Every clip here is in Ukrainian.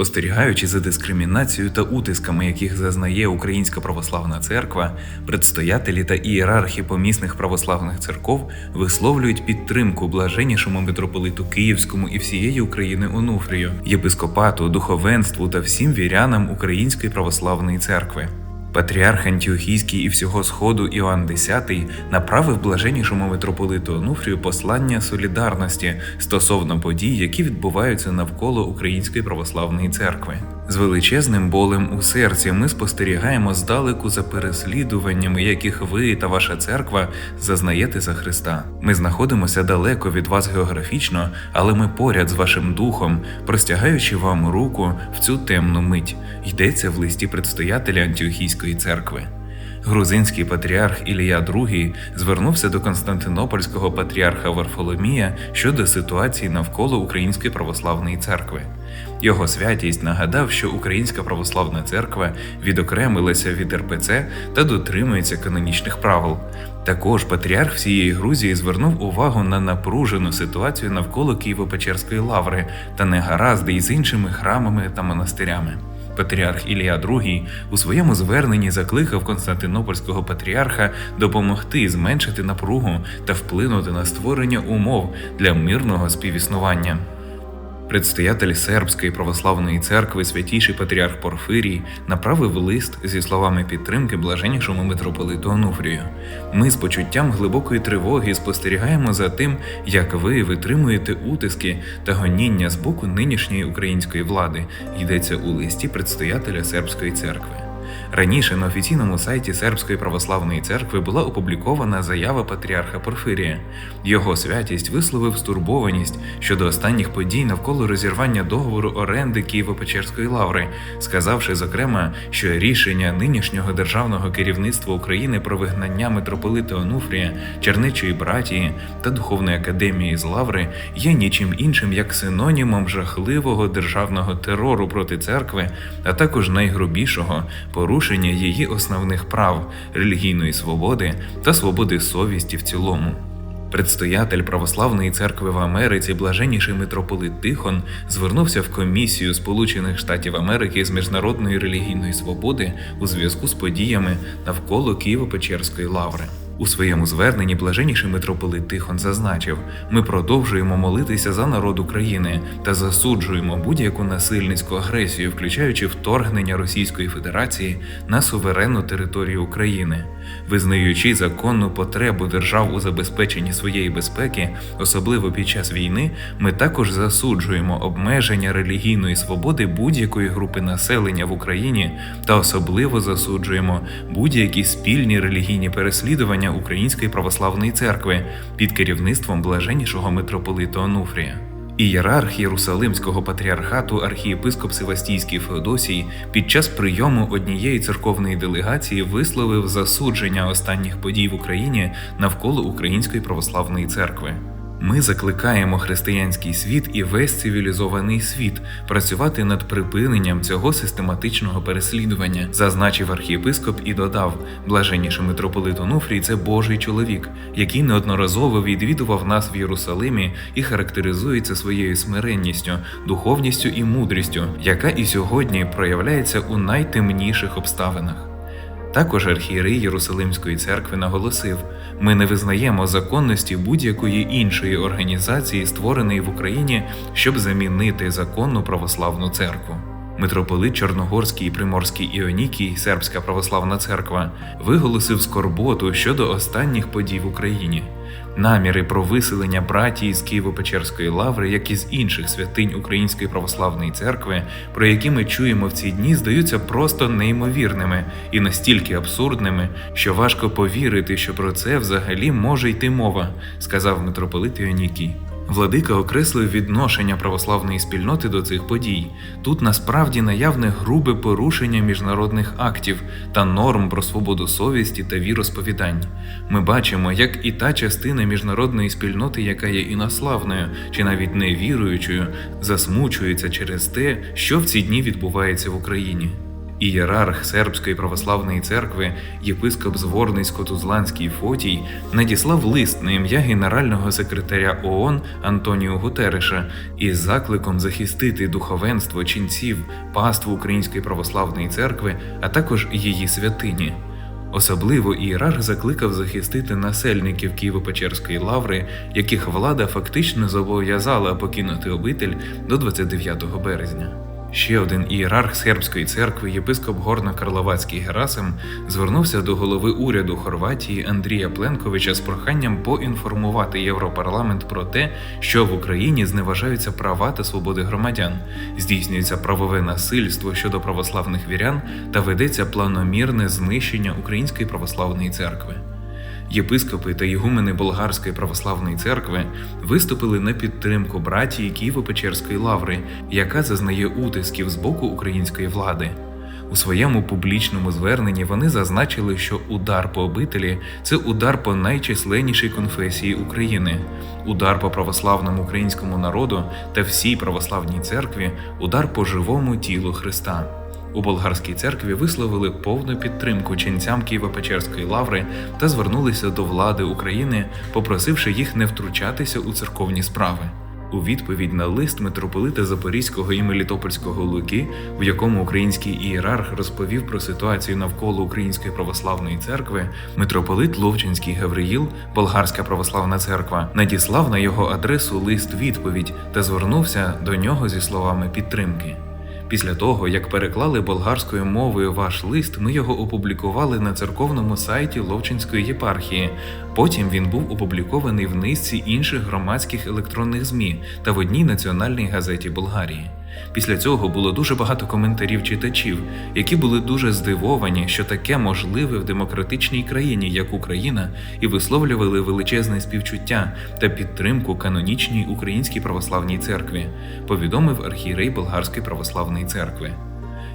Спостерігаючи за дискримінацією та утисками, яких зазнає Українська православна церква, предстоятелі та ієрархи помісних православних церков висловлюють підтримку блаженнішому митрополиту Київському і всієї України Онуфрію, єпископату, духовенству та всім вірянам Української православної церкви. Патріарх Антіохійський і всього Сходу Іоанн X направив блаженнішому митрополиту Онуфрію послання солідарності стосовно подій, які відбуваються навколо Української православної церкви. З величезним болем у серці ми спостерігаємо здалеку за переслідуваннями, яких ви та ваша церква зазнаєте за Христа. Ми знаходимося далеко від вас географічно, але ми поряд з вашим духом, простягаючи вам руку в цю темну мить. Йдеться в листі предстоятеля Антіохійської церкви. Грузинський патріарх Ілія II звернувся до Константинопольського патріарха Варфоломія щодо ситуації навколо Української православної церкви. Його святість нагадав, що Українська православна церква відокремилася від РПЦ та дотримується канонічних правил. Також патріарх всієї Грузії звернув увагу на напружену ситуацію навколо Києво-Печерської лаври та негаразди із іншими храмами та монастирями. Патріарх Ілія II у своєму зверненні закликав Константинопольського патріарха допомогти зменшити напругу та вплинути на створення умов для мирного співіснування. Предстоятель сербської православної церкви святійший патріарх Порфирій направив лист зі словами підтримки блаженнішому митрополиту Онуфрію. Ми з почуттям глибокої тривоги спостерігаємо за тим, як ви витримуєте утиски та гоніння з боку нинішньої української влади. Йдеться у листі предстоятеля сербської церкви. Раніше на офіційному сайті Сербської православної церкви була опублікована заява патріарха Порфирія. Його святість висловив стурбованість щодо останніх подій навколо розірвання договору оренди Києво-Печерської лаври, сказавши зокрема, що рішення нинішнього державного керівництва України про вигнання митрополита Онуфрія, Чернечої братії та Духовної академії з Лаври є нічим іншим як синонімом жахливого державного терору проти церкви, а також найгрубішого порушення її основних прав, релігійної свободи та свободи совісті в цілому. Предстоятель Православної церкви в Америці, блаженніший митрополит Тихон, звернувся в комісію Сполучених Штатів Америки з міжнародної релігійної свободи у зв'язку з подіями навколо Києво-Печерської лаври. У своєму зверненні блаженніший митрополит Тихон зазначив: ми продовжуємо молитися за народ України та засуджуємо будь-яку насильницьку агресію, включаючи вторгнення Російської Федерації на суверенну територію України, визнаючи законну потребу держав у забезпеченні своєї безпеки, особливо під час війни, ми також засуджуємо обмеження релігійної свободи будь-якої групи населення в Україні та особливо засуджуємо будь-які спільні релігійні переслідування Української православної церкви під керівництвом блаженнішого митрополита Онуфрія. Ієрарх Єрусалимського патріархату архієпископ Севастійський Феодосій під час прийому однієї церковної делегації висловив засудження останніх подій в Україні навколо Української православної церкви. Ми закликаємо християнський світ і весь цивілізований світ працювати над припиненням цього систематичного переслідування, зазначив архієпископ і додав: блаженніший митрополит Онуфрій – це Божий чоловік, який неодноразово відвідував нас в Єрусалимі і характеризується своєю смиренністю, духовністю і мудрістю, яка і сьогодні проявляється у найтемніших обставинах. Також архієрей Єрусалимської церкви наголосив: ми не визнаємо законності будь-якої іншої організації, створеної в Україні, щоб замінити законну православну церкву. Митрополит Чорногорський і Приморський Іонікій, Сербська православна церква, виголосив скорботу щодо останніх подій в Україні. Наміри про виселення братії з Києво-Печерської лаври, як і з інших святинь Української православної церкви, про які ми чуємо в ці дні, здаються просто неймовірними і настільки абсурдними, що важко повірити, що про це взагалі може йти мова, сказав митрополит Іонікій. Владика окреслив відношення православної спільноти до цих подій. Тут насправді наявне грубе порушення міжнародних актів та норм про свободу совісті та віросповідань. Ми бачимо, як і та частина міжнародної спільноти, яка є інославною чи навіть невіруючою, засмучується через те, що в ці дні відбувається в Україні. Ієрарх Сербської православної церкви, єпископ Зворницько-Тузланський Фотій, надіслав лист на ім'я генерального секретаря ООН Антоніо Гутереша із закликом захистити духовенство ченців, паству Української православної церкви, а також її святині. Особливо ієрарх закликав захистити насельників Києво-Печерської лаври, яких влада фактично зобов'язала покинути обитель до 29 березня. Ще один ієрарх сербської церкви, єпископ Горно-Карловацький Герасим, звернувся до голови уряду Хорватії Андрія Пленковича з проханням поінформувати Європарламент про те, що в Україні зневажаються права та свободи громадян, здійснюється правове насильство щодо православних вірян та ведеться планомірне знищення Української православної церкви. Єпископи та ігумени Болгарської православної церкви виступили на підтримку братії Києво-Печерської лаври, яка зазнає утисків з боку української влади. У своєму публічному зверненні вони зазначили, що удар по обителі це удар по найчисленнішій конфесії України, удар по православному українському народу та всій православній церкві, удар по живому тілу Христа. У болгарській церкві висловили повну підтримку ченцям Києво-Печерської лаври та звернулися до влади України, попросивши їх не втручатися у церковні справи. У відповідь на лист митрополита Запорізького і Мелітопольського Луки, в якому український ієрарх розповів про ситуацію навколо Української православної церкви, митрополит Ловчинський Гавриїл, Болгарська православна церква, надіслав на його адресу лист відповідь та звернувся до нього зі словами підтримки. Після того, як переклали болгарською мовою ваш лист, ми його опублікували на церковному сайті Ловчинської єпархії. Потім він був опублікований в низці інших громадських електронних ЗМІ та в одній національній газеті Болгарії. Після цього було дуже багато коментарів читачів, які були дуже здивовані, що таке можливе в демократичній країні, як Україна, і висловлювали величезне співчуття та підтримку канонічній українській православній церкві, повідомив архієрей Болгарської православної церкви.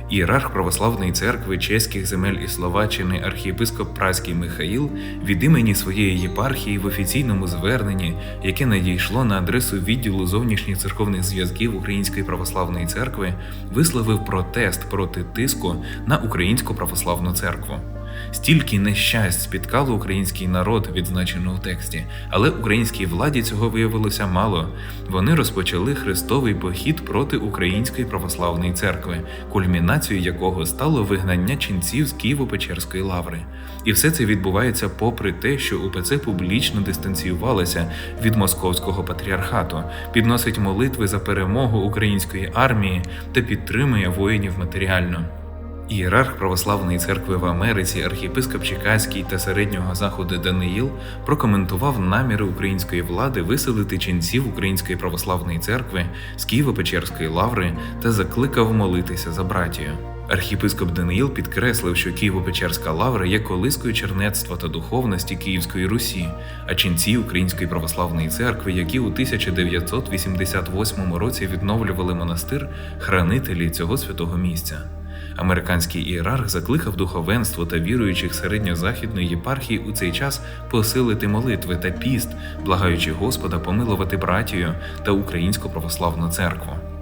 Ієрарх православної церкви чеських земель і Словаччини архієпископ Праський Михаїл від імені своєї єпархії в офіційному зверненні, яке надійшло на адресу відділу зовнішніх церковних зв'язків Української православної церкви, висловив протест проти тиску на Українську православну церкву. Стільки нещасть спіткало український народ, відзначено в тексті, але українській владі цього виявилося мало. Вони розпочали хрестовий похід проти Української православної церкви, кульмінацією якого стало вигнання ченців з Києво-Печерської лаври. І все це відбувається попри те, що УПЦ публічно дистанціювалася від московського патріархату, підносить молитви за перемогу української армії та підтримує воїнів матеріально. Ієрарх Православної церкви в Америці, архієпископ Чекаський та середнього заходу Даниїл прокоментував наміри української влади виселити ченців Української православної церкви з Києво-Печерської лаври та закликав молитися за братію. Архіпископ Даниїл підкреслив, що Києво-Печерська лавра є колискою чернецтва та духовності Київської Русі, а ченці Української православної церкви, які у 1988 році відновлювали монастир, хранителі цього святого місця. Американський ієрарх закликав духовенство та віруючих середньозахідної єпархії у цей час посилити молитви та піст, благаючи Господа помилувати братію та українську православну церкву.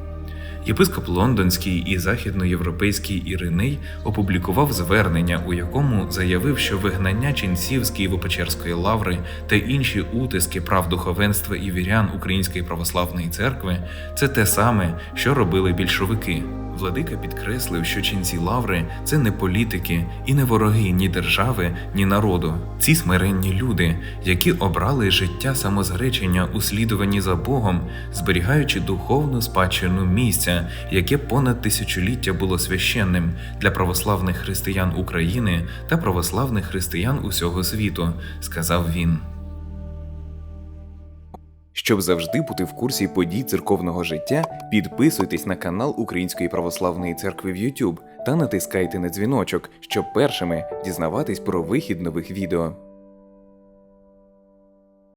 Єпископ Лондонський і західноєвропейський Іриней опублікував звернення, у якому заявив, що вигнання ченців з Києво-Печерської лаври та інші утиски прав духовенства і вірян Української православної церкви це те саме, що робили більшовики. Владика підкреслив, що ченці лаври це не політики і не вороги ні держави, ні народу. Ці смиренні люди, які обрали життя самозречення у слідуванні за Богом, зберігаючи духовну спадщину місця, яке понад тисячоліття було священним для православних християн України та православних християн усього світу, сказав він. Щоб завжди бути в курсі подій церковного життя, підписуйтесь на канал Української православної церкви в YouTube та натискайте на дзвіночок, щоб першими дізнаватись про вихід нових відео.